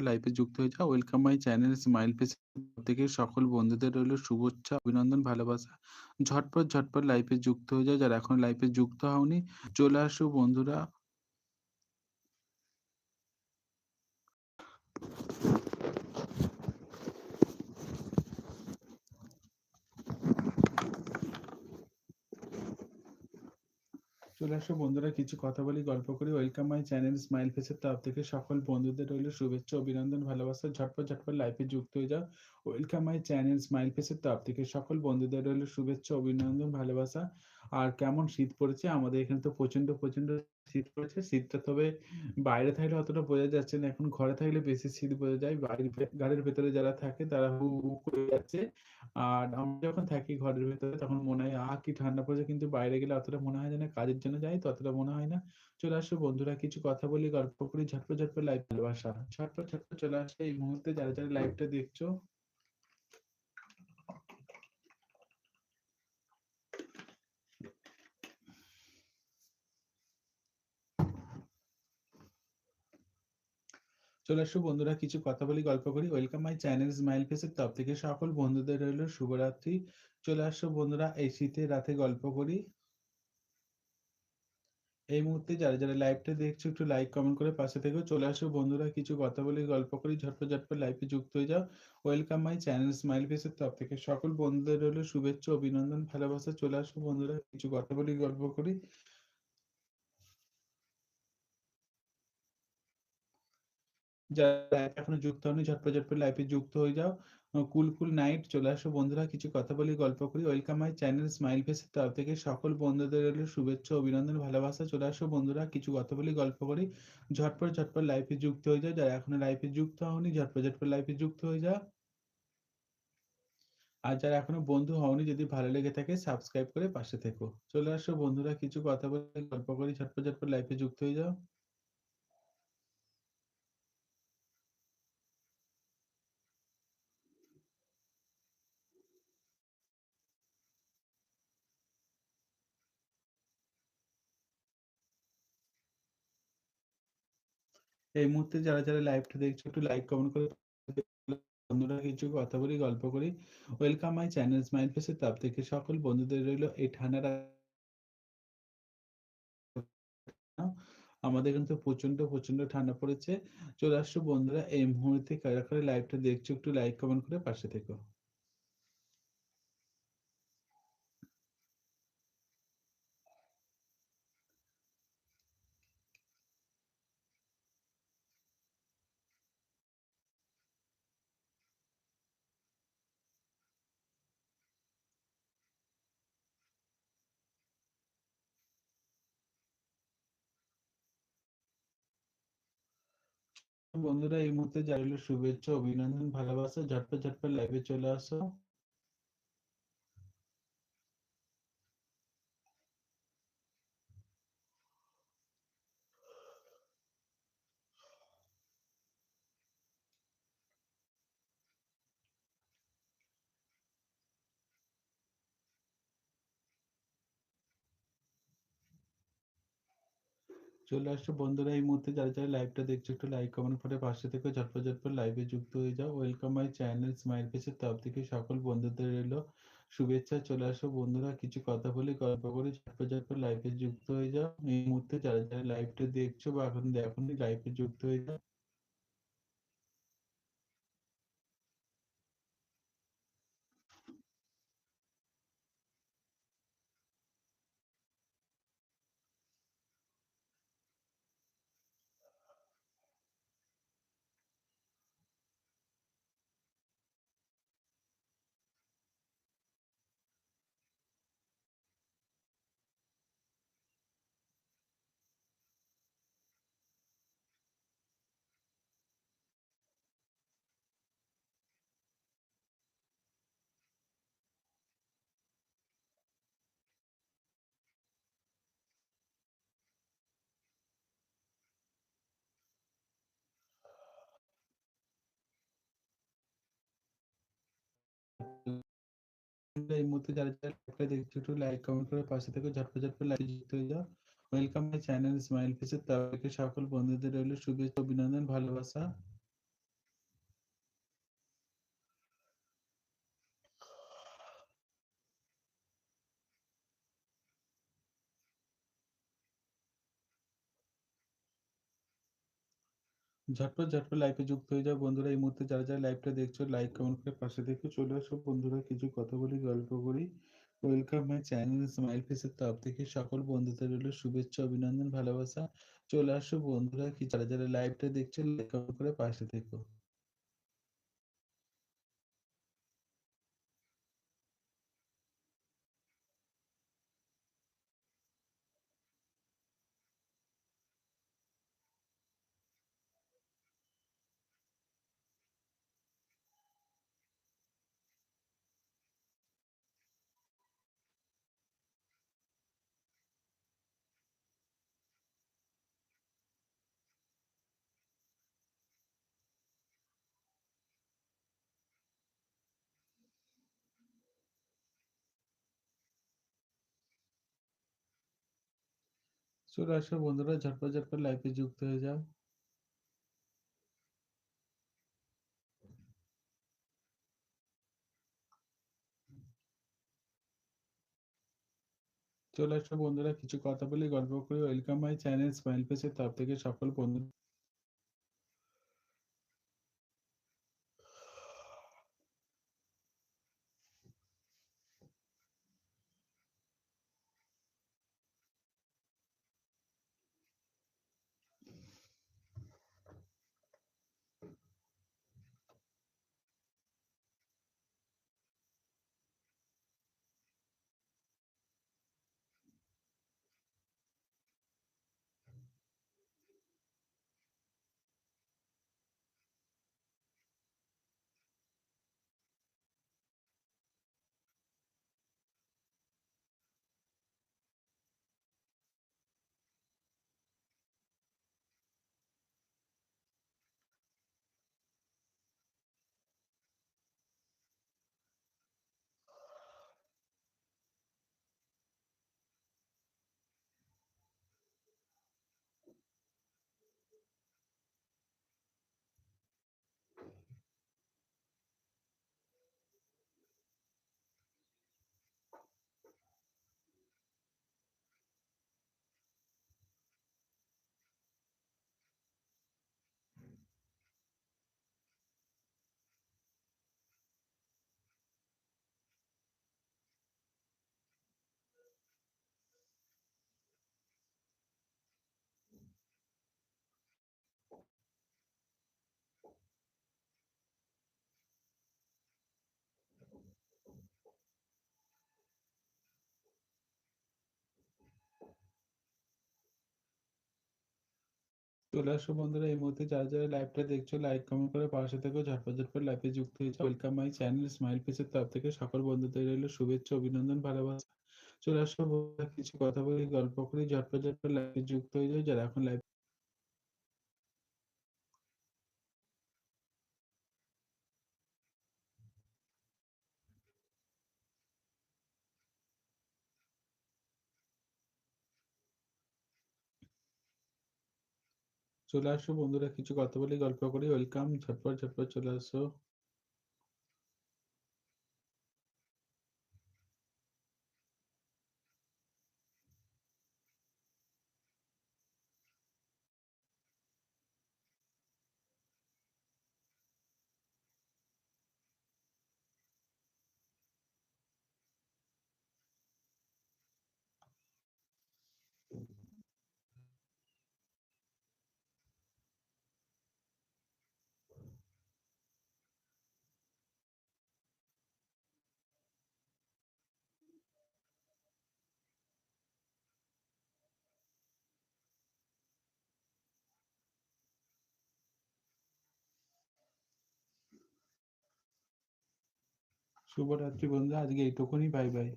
লাইভে যুক্ত হয়ে যাও। Welcome my channel Smile Face থেকে সকল বন্ধুদের রইল শুভেচ্ছা, অভিনন্দন, ভালোবাসা। ঝটপট, ঝটপট লাইভে যুক্ত হয়ে যাও। যারা এখন লাইভে যুক্ত হওনি চলে আসো বন্ধুরা। চলে আসো বন্ধুরা, কিছু কথা বলি, গল্প করি। ওয়েলকাম মাই চ্যানেল স্মাইল ফেসের তরফ থেকে সকল বন্ধুদের রইল শুভেচ্ছা, অভিনন্দন, ভালোবাসা। ঝটপট ঝটপট লাইফে যুক্ত হয়ে যাও। ওয়েলকাম মাই চ্যানেল স্মাইল ফেসের তরফ থেকে সকল বন্ধুদের রইল শুভেচ্ছা, অভিনন্দন, ভালোবাসা। আর কেমন শীত পড়েছে? আমাদের এখানে তো প্রচণ্ড প্রচণ্ড শীত পড়েছে, শীতটা তবে বাইরে থাকলে অতটা বোঝা যাচ্ছে না। এখন ঘরে থাকলে বেশি শীত বোঝা যায়। বাড়ির গাড়ির ভেতরে যারা থাকে তারা হু হু করে যাচ্ছে। আর আমরা যখন থাকি ঘরের ভেতরে তখন মনে হয়, আহ, কি ঠান্ডা পড়েছে। কিন্তু বাইরে গেলে অতটা মনে হয় না, কাজের জন্য যাই তো অতটা মনে হয় না। চলে আসো বন্ধুরা, কিছু কথা বলি, গল্প করি, ঝটপট ঝটপট লাইভ ভালোবাসা। ঝটপট ঝটপট চলে আসে এই মুহূর্তে। যারা যারা লাইভটা দেখছ চলে আসো, বন্ধুরা কিছু কথা বলি, গল্প করি। ওয়েলকাম মাই চ্যানেল স্মাইল ফেসের থেকে সকল বন্ধুদের রইল শুভরাত্রি। চলে আসো, বন্ধুরা, এই রাতে গল্প করি। এই মুহূর্তে যারা যারা লাইভটা দেখছ, একটু লাইক কমেন্ট করে পাশে থেকে চলে আসো। বন্ধুরা, কিছু কথা বলি, গল্প করি, ঝটপট ঝটপট লাইভে যুক্ত হয়ে যাও। ওয়েলকাম মাই চ্যানেল স্মাইল ফেসের তরফ থেকে সকল বন্ধুদের রইল শুভেচ্ছা, অভিনন্দন, ভালোবাসা। চলে আসো, বন্ধুরা, কিছু কথা বলি, গল্প করি। যারা এখনও যুক্ত হয়নি ঝটপট ঝটপট লাইভে যুক্ত হয়ে যাও। কুল কুল নাইট চলে আসো বন্ধুরা। কিছু কথা বলি, গল্প করি। ওয়েলকাম মাই চ্যানেল স্মাইল ফেসের তরফ থেকে সকল বন্ধুদের শুভেচ্ছা, অভিনন্দন, ভালোবাসা চলে আসো বন্ধুরা। কিছু কথা বলি, গল্প করি। ঝটপট ঝটপট লাইভে যুক্ত হয়ে যাও। যারা এখনও লাইভে যুক্ত হওনি, ঝটপট ঝটপট লাইভে যুক্ত হয়ে যাও। আর যারা এখনও বন্ধু হওনি, যদি ভালো লেগে থাকে সাবস্ক্রাইব করে পাশে থেকো। চলে আসো বন্ধুরা। কিছু কথা বলি, গল্প করি, ঝটপট ঝটপট লাইভে যুক্ত হয়ে যাও। এই মুহূর্তে যারা যারা লাইভটা দেখছ, একটু লাইক কমেন্ট করে বন্ধুরা কিছু কথা বলি, গল্প করি। ওয়েলকাম মাই চ্যানেল স্মাইল ফেসের তরফ থেকে সকল বন্ধুদের রইল এই ঠান্ডাটা আমাদের কিন্তু প্রচণ্ড প্রচণ্ড ঠান্ডা পড়েছে। চলে আসছো বন্ধুরা, এই মুহূর্তে কারা কারা লাইভটা দেখছ, একটু লাইক কমেন্ট করে পাশে থেকো। বন্ধুরা এই মুহূর্তে জানালো শুভেচ্ছা অভিনন্দন ভালোবাসা ঝটপট ঝটপট লাইভে চলে আসো। চলে আসছো বন্ধুরা, এই মুহূর্তে যারা যারা লাইভটা দেখছ একটু লাইক কমেন্ট করে পাশে থেকে, ঝটপট ঝটপট লাইভে যুক্ত হয়ে যাও। ওয়েলকাম মাই চ্যানেল স্মাইল ফেসের তরফ থেকে সকল বন্ধুদের এলো শুভেচ্ছা, চলে আসো বন্ধুরা, কিছু কথা বলে গল্প করে ঝটপট ঝটপট লাইভে যুক্ত হয়ে যাও। এই মুহূর্তে যারা যারা লাইভটা দেখছ বা এখন দেখোনি লাইভে যুক্ত হয়ে যাও। এই মুহূর্তে যারা যারা লাইক কমেন্ট করে পাশে থেকে ঝটপট ঝটপট লাইক যুক্ত হয়ে ওয়েলকাম চ্যানেল স্মাইল ফেসের তরফ সকল বন্ধুদের রইল শুভেচ্ছা, অভিনন্দন, ভালোবাসা। ঝটপট, ঝটপট লাইভে যুক্ত হয়ে যাও বন্ধুরা। এই মুহূর্তে যারা, যারা লাইভটা দেখছ লাইক, কমেন্ট করে পাশে দেখো চলে আসো বন্ধুরা কিছু কথা বলি, গল্প করি। ওয়েলকাম মাই চ্যানেল স্মাইল ফেসের তরফ থেকে সকল বন্ধুদের রইল শুভেচ্ছা, অভিনন্দন, ভালোবাসা। চলে আসো বন্ধুরা কি যারা, যারা লাইভটা দেখছ লাইক, কমেন্ট করে পাশে থেকো। চলে আসো বন্ধুরা ঝটপট, ঝটপট লাইফে যুক্ত হয়ে যাও। চলে আসো বন্ধুরা কিছু কথা বলি, গল্প করি। ওয়েলকাম মাই চ্যানেল স্মাইল ফেসের তরফ থেকে সকল বন্ধু চলে আসো বন্ধুরা এই মুহূর্তে যারা, যারা লাইভটা দেখছ লাইক, কমেন্ট করে পাশে থেকো। ঝটপট, ঝটপট লাইভে যুক্ত হয়ে যাও। ওয়েলকাম মাই চ্যানেল স্মাইল পেজের তরফ থেকে সকল বন্ধুদের রইল শুভেচ্ছা, অভিনন্দন, ভালোবাসা। চলে আসো কিছু কথা বলি, গল্প করি। ঝটপট, ঝটপট লাইভে যুক্ত হয়ে যাও যারা এখন লাইভ চলে আসো বন্ধুরা কিছু কথা বলি, গল্প করি। ওয়েলকাম ঝটপট, ঝটপট চলে আসো। শুভরাত্রি বন্ধু আজকে এইটুকুনি বাই বাই।